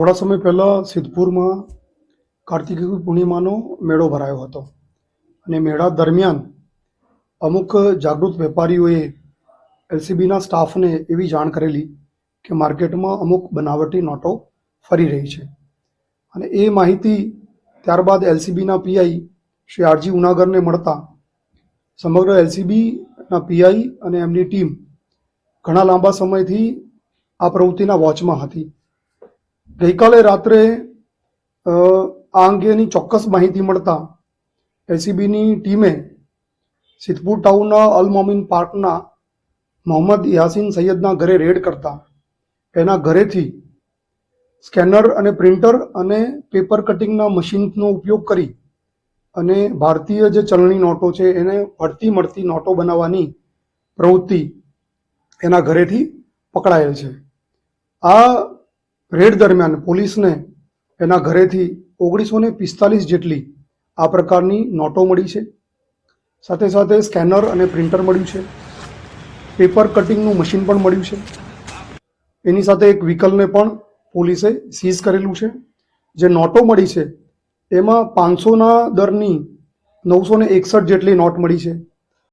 થોડા સમય પહેલાં સિદ્ધપુરમાં કાર્તિકી પૂર્ણિમાનો મેળો ભરાયો હતો. અને મેળા દરમિયાન અમુક જાગૃત વેપારીઓએ એલસીબીના સ્ટાફને એવી જાણ કરેલી કે માર્કેટમાં અમુક બનાવટી નોટો ફરી રહી છે. અને એ માહિતી ત્યારબાદ એલસીબીના પીઆઈ શ્રી આરજી ઉનાગરને મળતા સમગ્ર એલસીબીના પીઆઈ અને એમની ટીમ ઘણા લાંબા સમયથી આ પ્રવૃત્તિના વોચમાં હતી. ગઈકાલે રાત્રે આ અંગેની ચોક્કસ માહિતી મળતા એસીબીની ટીમે સિદ્ધપુર ટાઉનના અલ મોમિન પાર્કના મોહમ્મદ યાસીન સૈયદના ઘરે રેડ કરતા. એના ઘરેથી સ્કેનર અને પ્રિન્ટર અને પેપર કટિંગના મશીનનો ઉપયોગ કરી અને ભારતીય જે ચલણી નોટો છે એને પડતી મળતી નોટો બનાવવાની પ્રવૃત્તિ એના ઘરેથી પકડાયેલ છે. આ રેડ દરમિયાન પોલીસને એના ઘરેથી ઓગણીસો ને પિસ્તાલીસ જેટલી આ પ્રકારની નોટો મળી છે. સાથે સાથે સ્કેનર અને પ્રિન્ટર મળ્યું છે. પેપર કટિંગનું મશીન પણ મળ્યું છે. એની સાથે એક વ્હીકલને પણ પોલીસે સીઝ કરેલું છે. જે નોટો મળી છે, એમાં પાંચસોના દરની નવસો એકસઠ જેટલી નોટ મળી છે.